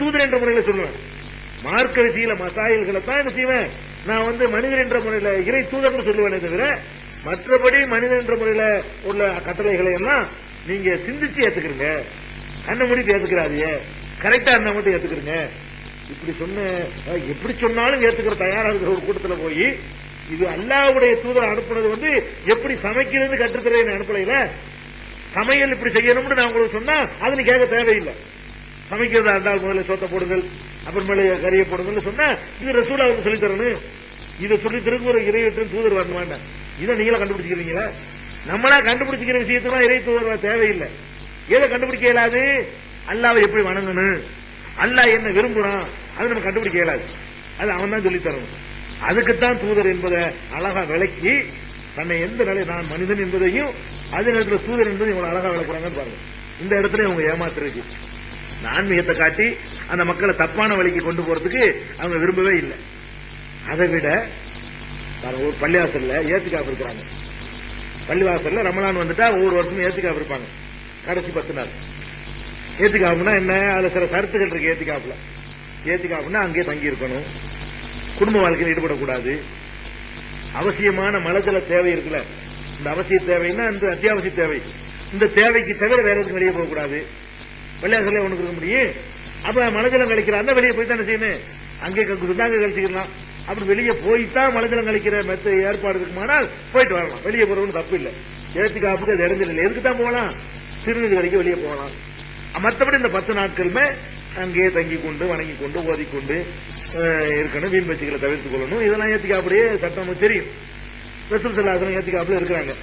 தூதர் என்ற முறையில் சொல்லுவேன். மார்க்க விஷயில மசாயல்களை தான் என்ன செய்வேன்? நான் வந்து மனிதர் என்ற முறையில இறை தூதர்னு சொல்லுவேனே தவிர மற்றபடி மனிதன் என்ற முறையில உள்ள கட்டளைகளை எல்லாம் நீங்க சிந்திச்சு ஏத்துக்கிறீங்க அண்ணன் மட்டும் ஏத்துக்கிறாதிய கரெக்டா அண்ணன் மட்டும் ஏத்துக்கிறீங்க இப்படி சொன்ன எப்படி சொன்னாலும் ஏத்துக்கிற தயாரா இருக்கிற ஒரு கூட்டத்துல போய் இது அல்லாவுடைய தூதர் அனுப்புனது வந்து எப்படி சமைக்கிறது கற்றுத்தரேன்னு அனுப்பலையில சமையல் இப்படி செய்யணும்னு நான் உங்களுக்கு சொன்னா அது நீ கேட்க தேவையில்லை. சமைக்கிறதா இருந்தால் முதல்ல சோத்த போடுங்கள் அப்புறமேலே கறியை போடுங்கள் சொன்னா இது ரசூலா அவங்க சொல்லி தரணும். இதை சொல்லி திரும்ப ஒரு இறைவற்றின் தூதர் வரணுமாண்ட இதை நீங்களா கண்டுபிடிச்சிக்கிறீங்களா? நம்மளா கண்டுபிடிச்சிக்கிற விஷயத்துலாம் இறை தூதர் தேவையில்லை. எதை கண்டுபிடிக்க இயலாது? அல்லாவை எப்படி வணங்கணும்? அல்லாஹ் என்ன விரும்புறான்? அதை நம்ம கண்டுபிடிக்க இயலாது. அது அவன் தான் சொல்லி தரணும். அதுக்குத்தான் தூதர் என்பதை அழகா விளக்கி தன்னை எந்த நிலை நான் மனிதன் என்பதையும் அதே நேரத்தில் தூதர் என்பதையும் இவ்வளவு அழகா விளக்குறாங்கன்னு பாருங்க. இந்த இடத்துல இவங்க ஏமாத்துறது ஆன்மீகத்தை காட்டி அந்த மக்களை தப்பான வழிக்கு கொண்டு போறதுக்கு அவங்க விரும்பவே இல்லை. அதை விட ஒரு பள்ளிவாசல்ல ஏத்துக்காப்பு இருக்கிறாங்க. பள்ளிவாசல்ல ரமலான் வந்துட்டா ஒவ்வொரு வருஷமும் ஏத்துக்காப்பு இருப்பாங்க. கடைசி பத்து நாள். ஏத்துக்காப்புனா என்ன? அதுல சில கருத்துக்கள் இருக்கு ஏத்துக்காப்புல. ஏத்துக்காப்புனா அங்கேயே தங்கி இருக்கணும் குடும்ப வாழ்க்கையில் ஈடுபடக்கூடாது. அவசியமான மலஜல தேவை இருக்குல்ல. இந்த அவசிய தேவைன்னா இந்த அத்தியாவசிய தேவை. இந்த தேவைக்கு தவிர வேற எதுக்கும் வெளியே போகக்கூடாது. வெள்ளையாசல ஒண்ணுக்கு இருக்க முடியும். அப்ப மலஜலம் அந்த வெளியே போய் தானே செய்யணும்? அங்கே அங்கே கழிச்சுக்கலாம் அப்படி வெளியே போய்தான் மலஜலம் கழிக்கிற மெத்த ஏற்பாடு இருக்குமானால் போயிட்டு வரலாம். வெளியே போறவங்க தப்பு இல்லை. ஏத்துக்கு அது இடைஞ்சல் இல்லை. எதுக்கு தான் போகலாம்? சிறுநீர் வரைக்கும் வெளியே போகலாம். மற்றபடி இந்த பத்து நாட்களுமே அங்கேயே தங்கி கொண்டு வணங்கி கொண்டு ஓதிக்கொண்டு இருக்கணும் வீண் பச்சுகளை தவிர்த்துக் கொள்ளணும். இதெல்லாம் ஏத்திக்காப்படியே சட்டம் தெரியும். ரசூல் சல்லாசனம் ஏத்திக்காப்புல இருக்கிறாங்க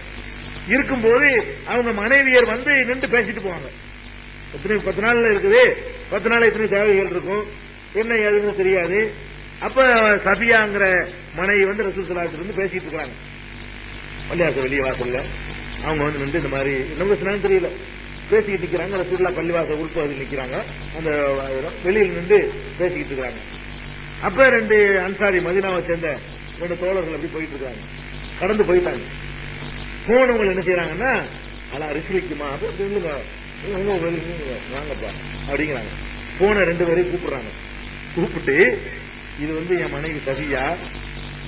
இருக்கும்போது அவங்க மனைவியர் வந்து நின்று பேசிட்டு போவாங்க. எத்தனை பத்து நாள்ல இருக்குது. பத்து நாள் எத்தனை தேவைகள் இருக்கும்? என்ன ஏதுன்னு தெரியாது. அப்ப சபியாங்கிற மனைவி வந்து ரசூசலாத்துல இருந்து பேசிட்டு இருக்காங்க. பள்ளியாசம் வெளியே வாசல்ல அவங்க வந்து நின்று இந்த மாதிரி நம்ம சொன்னாலும் தெரியல. பேசிக்கிட்டு இருக்கிறாங்க ரசூல்லா பள்ளிவாசல் உள்பகுதியில் நிக்கிறாங்க. அந்த வெளியில் நின்று பேசிக்கிட்டு இருக்காங்க. அப்ப ரெண்டு அன்சாரி மதினாவை சேர்ந்த ரெண்டு தோழர்கள் அப்படி போயிட்டு இருக்காங்க. கடந்து போயிட்டாங்க. போனவங்க என்ன செய்யறாங்கன்னா அலா ரிசிலிக்குமா அப்ப சொல்லுங்க. வாங்கப்பா அப்படிங்கிறாங்க. போன ரெண்டு பேரையும் கூப்பிடுறாங்க. கூப்பிட்டு இது வந்து என் மனைவி சதியா?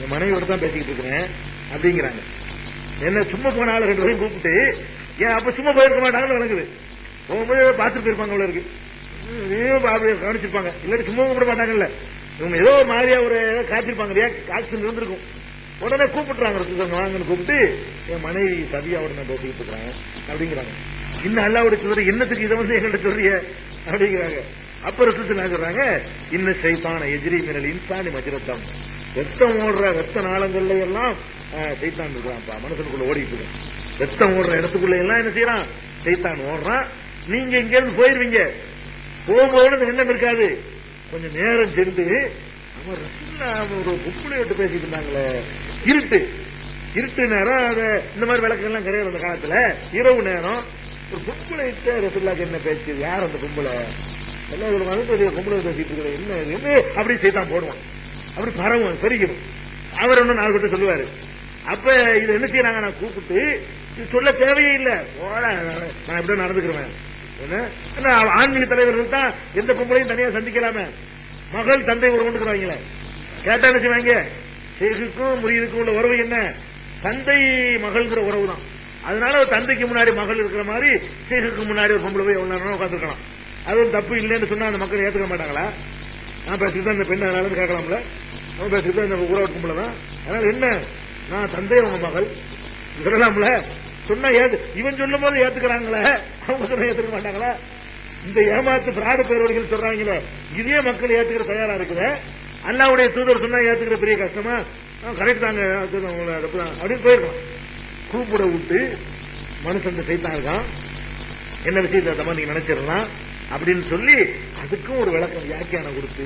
என் மனைவியோட தான் பேசிக்கிட்டு இருக்கிறேன். அப்படிங்கிறாங்க. என்ன சும்மா போன ஆள் ரெண்டு பேரும் கூப்பிட்டு ஏன் அப்ப சும்மா போயிருக்க மாட்டாங்கன்னு விளங்குது. போகும்போது பார்த்துட்டு போயிருப்பாங்க அவ்வளவு இருக்கு. ம், கவனிச்சிருப்பாங்க. இல்லாட்டி சும்மா கூப்பிட மாட்டாங்கல்ல. இவங்க ஏதோ ஒரு மாதிரியா ஒரு ஏதோ காத்திருப்பாங்க இல்லையா? காய்ச்சல் இருந்திருக்கும். உடனே கூப்பிட்டுறாங்க. வாங்கன்னு கூப்பிட்டு என் மனைவி சதியாவோட நான் பேசிக்கிட்டு இருக்கிறாங்க அப்படிங்கிறாங்க. இன்னும் அல்லாவோட சொல்ற என்னத்துக்கு இதை வந்து எங்கள்கிட்ட சொல்றிய? அப்படிங்கிறாங்க. அப்ப ரசூலுல்லாஹ் என்ன சொல்றாங்க? இன்னும் சைத்தான எதிரி மினல் இன்சானி மஜ்ரத்தம். ரத்தம் ஓடுற ரத்த நாளங்கள்ல எல்லாம் சைத்தான் இருக்கிறான்ப்பா மனுஷனுக்குள்ள ஓடிட்டு இருக்கான் ரத்தம் ஓடுற இடத்துக்குள்ள எல்லாம் என்ன செய்யறான்? சைத்தான் ஓடுறான். நீங்க இங்க இருந்து போயிருவீங்க. போகும்போது எண்ணம் இருக்காது. கொஞ்சம் நேரம் சென்று அவன் ஒரு பொம்பளை விட்டு பேசிட்டு இருந்தாங்களே. இருட்டு. இருட்டு நேரம் அதை இந்த மாதிரி விளக்கங்கள்லாம் கிடையாது அந்த காலத்துல. இரவு நேரம். ஒரு பொம்பளை என்ன பேச்சு? யார் அந்த பொம்பளை எல்லாம் ஒரு வந்து பெரிய பொம்பளை பேசிட்டு இருக்கிற என்ன இது? என்ன அப்படி செய்தான் போடுவான். அப்படி பரவும் சரிக்கணும் அவர் ஒன்னும் நாலு கிட்ட சொல்லுவாரு. அப்ப இது என்ன செய்யறாங்க? நான் கூப்பிட்டு சொல்ல தேவையே இல்ல. போடா, நான் எப்படியோ நடந்துக்கிறேன் என்ன, ஆன்மீக தலைவர்கள் தான் எந்த பொம்பளையும் தனியா சந்திக்கலாமே. மகள் தந்தை ஒரு கொண்டுக்கிறாங்களே. கேட்டா என்ன செய்வாங்க? சேகுக்கும் முறியதுக்கும் உள்ள உறவு என்ன? தந்தை மகள்ங்கிற உறவு தான் அதனால ஒரு தந்தைக்கு முன்னாடி மகள் இருக்கிற மாதிரி சேகுக்கு முன்னாடி ஒரு பொம்பளை போய் எவ்வளவு நேரம் உட்காந்துருக்கலாம் அதுவும் தப்பு இல்லைன்னு சொன்னா அந்த மக்கள் ஏத்துக்க மாட்டாங்களா? நான் பேசிட்டு தான் இந்த பெண் அதனால கேட்கலாம்ல. அவன் பேசிட்டு தான் இந்த உறவு பொம்பளை தான். அதனால என்ன? நான் தந்தை உங்க மகள். சொல்லலாம்ல. சொன்னா ஏத்து இவன் சொல்லும் போது ஏத்துக்கிறாங்களே. அவங்க சொன்னா ஏத்துக்க மாட்டாங்களா? இந்த ஏமாத்து பிராட பேரவர்கள் சொல்றாங்களே. இதே மக்கள் ஏத்துக்கிற தயாரா இருக்குது. அல்லாவுடைய தூதர் சொன்னா ஏத்துக்கிற பெரிய கஷ்டமா? கரெக்ட் தாங்க. அப்படின்னு போயிருக்கலாம். கூப்பிட விட்டு மனுஷன் செய்தான் இருக்கான். என்ன விஷயத்தை தம்மா நீ நினைச்சிடலாம் அப்படின்னு சொல்லி அதுக்கும் ஒரு விளக்கம் வியாக்கியானம் கொடுத்து.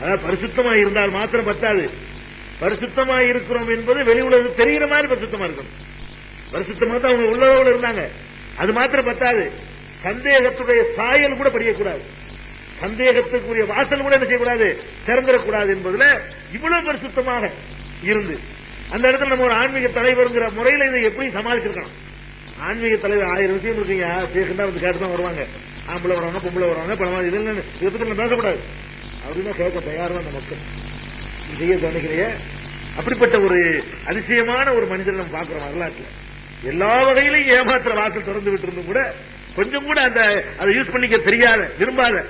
அதாவது பரிசுத்தமா இருந்தால் மாத்திரம் பத்தாது. பரிசுத்தமா இருக்கிறோம் என்பது வெளி உலகம் தெரிகிற மாதிரி பரிசுத்தமா இருக்கணும். பரிசுத்தமா தான் அவங்க உள்ளவர்கள் இருந்தாங்க. அது மாத்திரம் பத்தாது. சந்தேகத்துடைய சாயல் கூட படியக்கூடாது. சந்தேகத்துக்குரிய வாசல் கூட என்ன செய்யக்கூடாது? திறந்துடக்கூடாது என்பதுல இவ்வளவு பரிசுத்தமாக இருந்து அந்த இடத்துல நம்ம ஒரு ஆன்மீக தலைவருங்கிற முறையில இதை எப்படி சமாளிச்சிருக்கணும்? ஆன்மீக தலைவர் ஆயிரம் விஷயம் இருக்குங்க. பேசுனா வந்து கேட்டு தான் வருவாங்க. ஆம்பளை வருவாங்க பொம்பளை வருவாங்க பழமா இதெல்லாம் இதை பத்தி நம்ம பேசக்கூடாது. அப்படின்னு கேட்க தயார் தான் மக்கள். செய்ய தோணுகிறைய அப்படிப்பட்ட ஒரு அதிசயமான ஒரு மனிதர் நம்ம பார்க்கிறோம் வரலாற்றுல. எல்லா வகையிலும் ஏமாத்துற வாசல் திறந்து விட்டு இருந்தும் கூட கொஞ்சம் கூட அந்த அதை யூஸ் பண்ணிக்க தெரியாத விரும்பாத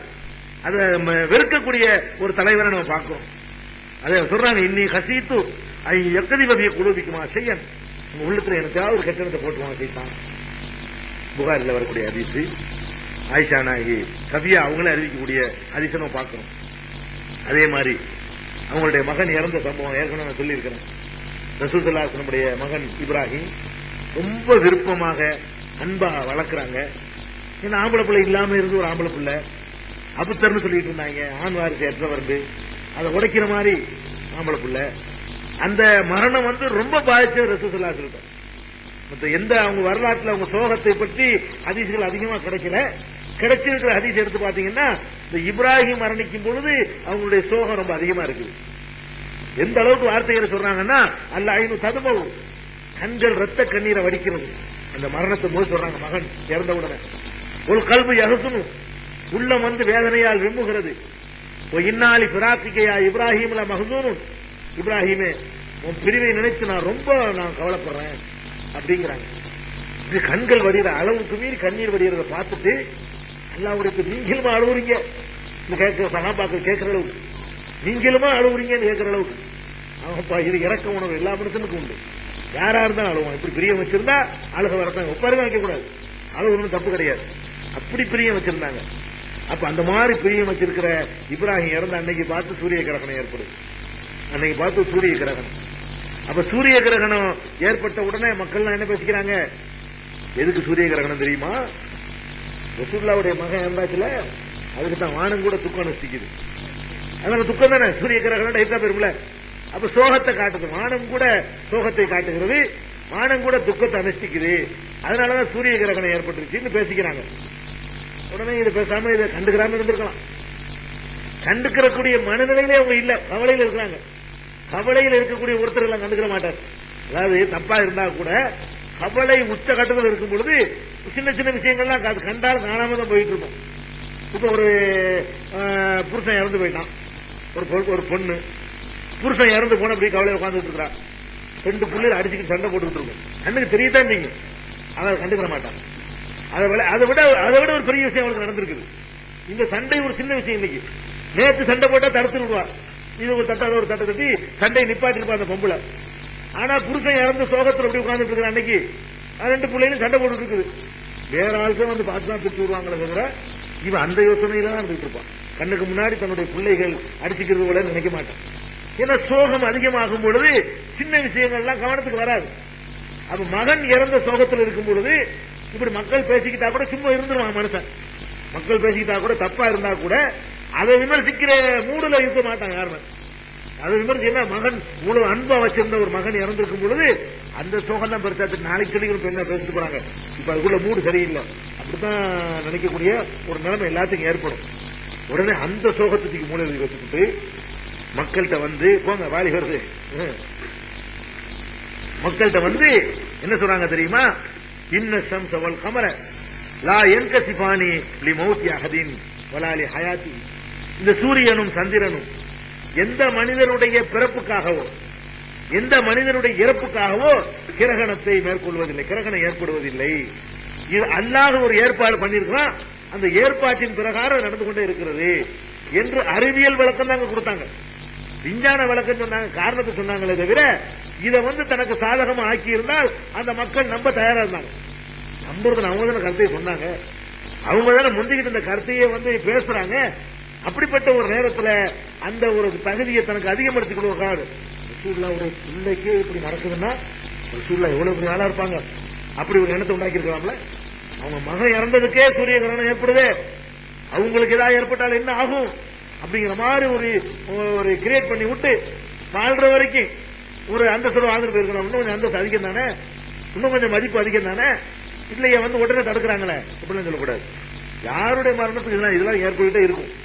அதை ம- வெறுக்கக்கூடிய ஒரு தலைவரை நம்ம பார்க்கிறோம். அதை சொல்றாங்க இன்னி ஹசீத்து ஐ எத்தனை வகையை குழுவிக்குமா செய்யன் உள்ளத்துல எனக்காவது ஒரு கட்டணத்தை போட்டுவாங்க செய்தான் புகாரில் வரக்கூடிய ஹதீஸ். ஆயிஷா நாயகி கவியா அவங்களே அறிவிக்கக்கூடிய அதிசனம் பார்க்கணும். அதே மாதிரி அவங்களுடைய மகன் இறந்த சம்பவம் ஏற்கனவே நான் சொல்லியிருக்கிறேன். ரசூசல்லாசனுடைய மகன் இப்ராஹிம் ரொம்ப விருப்பமாக அன்பா வளர்க்குறாங்க. ஏன்னா ஆம்பளை பிள்ளை இல்லாம இருந்து ஒரு ஆம்பளை பிள்ளை. அபுத்தர்னு சொல்லிட்டு இருந்தாங்க. ஆண் வாரிசு ஏற்ற வருது அதை உடைக்கிற மாதிரி ஆம்பளை பிள்ளை. அந்த மரணம் வந்து ரொம்ப பாதிச்சது ரசூசல்லாசன் மற்ற எந்த அவங்க வரலாற்றுல அவங்க சோகத்தை பற்றி அதிசயங்கள் அதிகமா கிடைக்கல. கிடைச்சிருக்கிற அதிசயம் எடுத்து பாத்தீங்கன்னா இந்த இப்ராஹிம் மரணிக்கும் பொழுது அவங்களுடைய சோகம் ரொம்ப அதிகமா இருக்குது. எந்த அளவுக்கு வார்த்தைகளை சொல்றாங்கன்னா அல்ல ஐநூறு ததுமவும் கண்கள் ரத்த கண்ணீரை வடிக்கிறது. அந்த மரணத்தை போது சொல்றாங்க மகன் இறந்த உடனே. ஒரு கல்வி அகசணும் உள்ளம் வந்து வேதனையால் விம்முகிறது ஓ இன்னாலி பிராத்திகையா இப்ராஹிம்ல மகதூனும் இப்ராஹிமே உன் பிரிவை நினைச்சு நான் ரொம்ப நான் கவலைப்படுறேன் அப்படிங்கிறாங்க. இது கண்கள் வடிகிற அளவுக்கு மீறி கண்ணீர் வடிகிறத பார்த்துட்டு அல்லாவுடைய நீங்களுமா அழுவுறீங்க? கேட்கிற சகாபாக்கள் கேட்கிற அளவுக்கு. நீங்களுமா அழுவுறீங்கன்னு கேட்கிற அளவுக்கு. அவன்ப்பா இது இறக்க உணவு எல்லா மனுஷனுக்கும் உண்டு. யாரா இருந்தாலும் அழுவான். இப்படி பிரியம் வச்சிருந்தா அழுக வரத்தான். ஒப்பாருமே வைக்க கூடாது அழுகணும் தப்பு கிடையாது. அப்படி பிரியம் வச்சிருந்தாங்க. அப்ப அந்த மாதிரி பிரியம் வச்சிருக்கிற இப்ராஹிம் இறந்த அன்னைக்கு பார்த்து சூரிய கிரகணம் ஏற்படுது. அன்னைக்கு பார்த்து சூரிய கிரகணம். அப்ப சூரிய கிரகணம் ஏற்பட்ட உடனே மக்கள்லாம் என்ன பேசிக்கிறாங்க? எதுக்கு சூரிய கிரகணம் தெரியுமா? ரசூல்லாவுடைய மகன் இருந்தாச்சுல அதுக்கு தான் வானம் கூட துக்கம் நசிக்குது அதனால துக்கம் தானே? சூரிய கிரகணம் டைத்தா பெருமில்ல அப்ப சோகத்தை காட்டுது. வானம் கூட சோகத்தை காட்டுகிறது. வானம் கூட துக்கத்தை அனுஷ்டிக்குது. அதனாலதான் சூரிய கிரகணம் ஏற்பட்டுருச்சுன்னு பேசிக்கிறாங்க. உடனே இதை பேசாம இதை கண்டுக்கிறாம இருந்திருக்கலாம். கண்டுக்கிறக்கூடிய மனநிலையிலே அவங்க இல்ல. கவலையில் இருக்கிறாங்க. கவலையில் இருக்கக்கூடிய ஒருத்தர் எல்லாம் கண்டுக்கிற மாட்டார். அதாவது தப்பா இருந்தா கூட கவலை உச்ச கட்டத்தில் இருக்கும் பொழுது சின்ன சின்ன விஷயங்கள்லாம் கண்டால் காணாம தான் போயிட்டு இருக்கும். இப்ப ஒரு புருஷன் இறந்து போயிட்டான். ஒரு ஒரு பொண்ணு. புருஷன் இறந்து போன அப்படி கவலை உட்காந்துட்டு இருக்கிறா ரெண்டு பிள்ளைகள் அடிச்சுக்கிட்டு சண்டை போட்டுக்கிட்டு இருக்கும். கண்ணுக்கு தெரியத்தான் நீங்க அதை கண்டுக்கிற மாட்டான் அதை விட அதை விட அதை விட ஒரு பெரிய விஷயம் அவளுக்கு நடந்திருக்குது. இந்த சண்டை ஒரு சின்ன விஷயம் இன்னைக்கு நேற்று சண்டை போட்டா தடுத்து விடுவார். இது ஒரு ஒரு தட்டை தட்டி சண்டை நிப்பாட்டிருப்பா அந்த பொம்பளை. ஆனா புருஷன் இறந்து சோகத்தில் அப்படி உட்கார்ந்துட்டு இருக்கிற அன்னைக்கு. அது ரெண்டு பிள்ளைகளும் சண்டை போட்டு இருக்குது. வேற ஆளுக்கும் வந்து பார்த்து தான் பிரிச்சு விடுவாங்களே தவிர இவன் அந்த யோசனையில தான் இருந்துட்டு இருப்பான். கண்ணுக்கு முன்னாடி தன்னுடைய பிள்ளைகள் அடிச்சுக்கிறது போல நினைக்க மாட்டான். ஏன்னா சோகம் அதிகமாகும் பொழுது சின்ன விஷயங்கள்லாம் கவனத்துக்கு வராது. அப்ப மகன் இறந்த சோகத்தில் இருக்கும் பொழுது இப்படி மக்கள் பேசிக்கிட்டா கூட சும்மா இருந்துருவான் மனுஷன். மக்கள் பேசிக்கிட்டா கூட தப்பா இருந்தா கூட அதை விமர்சிக்கிற மூடுல இருக்க மாட்டாங்க யாருமே. அதை விமர்சிக்க மகன் இவ்வளவு அன்பா வச்சிருந்த ஒரு மகன் இறந்திருக்கும் பொழுது அந்த சோகம் தான் பெருசாச்சு நாளைக்கு சொல்லிக்கிற என்ன பேசிட்டு போறாங்க. இப்ப அதுக்குள்ள மூடு சரியில்லை. அப்படித்தான் நினைக்கக்கூடிய ஒரு நிலைமை எல்லாத்துக்கும் ஏற்படும். உடனே அந்த சோகத்துக்கு மூணு வச்சுக்கிட்டு மக்கள்கிட்ட வந்து போங்க வாலி வருது. மக்கள்கிட்ட வந்து என்ன சொல்றாங்க தெரியுமா? இன்ன சம்சவல் கமர லா என்கசிபானி லி மௌத்தி அகதின் வலாலி ஹயாத்தி இந்த சூரியனும் சந்திரனும் எந்த மனிதனுடைய பிறப்புக்காகவோ எந்த மனிதனுடைய இறப்புக்காகவோ கிரகணத்தை மேற்கொள்வதில்லை கிரகணம் ஏற்படுவதில்லை. இது அல்லாத ஒரு ஏற்பாடு பண்ணியிருக்கிறான். அந்த ஏற்பாட்டின் பிரகாரம் நடந்து கொண்டே இருக்கிறது என்று அறிவியல் விளக்கம் தாங்க கொடுத்தாங்க. விஞ்ஞான விளக்கம் சொன்னாங்க காரணத்தை சொன்னாங்களே தவிர இதை வந்து தனக்கு சாதகமா ஆக்கி இருந்தால் அந்த மக்கள் நம்ப தயாரா இருந்தாங்க. நம்புறது அவங்க தானே கருத்தையை சொன்னாங்க. அவங்க தானே முந்திக்கிட்டு இந்த கருத்தையே வந்து பேசுறாங்க. அப்படிப்பட்ட ஒரு நேரத்துல அந்த ஒரு தகுதியை தனக்கு அதிகப்படுத்திக் கொள்வதற்காக ரசூல்லா ஒரு பிள்ளைக்கே இப்படி நடக்குதுன்னா ரசூல்லா எவ்வளவு நாளா இருப்பாங்க? அப்படி ஒரு எண்ணத்தை உண்டாக்கி இருக்கலாம்ல அவங்க மகன் இறந்ததுக்கே சூரிய கிரகணம் ஏற்படுது. அவங்களுக்கு ஏதாவது ஏற்பட்டால் என்ன ஆகும்? அப்படிங்கிற மாதிரி ஒரு ஒரு கிரியேட் பண்ணி விட்டு வாழ்ற வரைக்கும் ஒரு அந்தஸ்து வாழ்ந்துட்டு போயிருக்கணும். இன்னும் கொஞ்சம் அந்தஸ்து அதிகம் தானே? இன்னும் கொஞ்சம் மதிப்பு அதிகம் தானே? இல்லையா வந்து உடனே தடுக்கிறாங்களே. அப்படின்னு சொல்லக்கூடாது. யாருடைய மரணத்துக்கு இதெல்லாம் இதெல்லாம் ஏற்பட்டுட்டே இருக்கும்.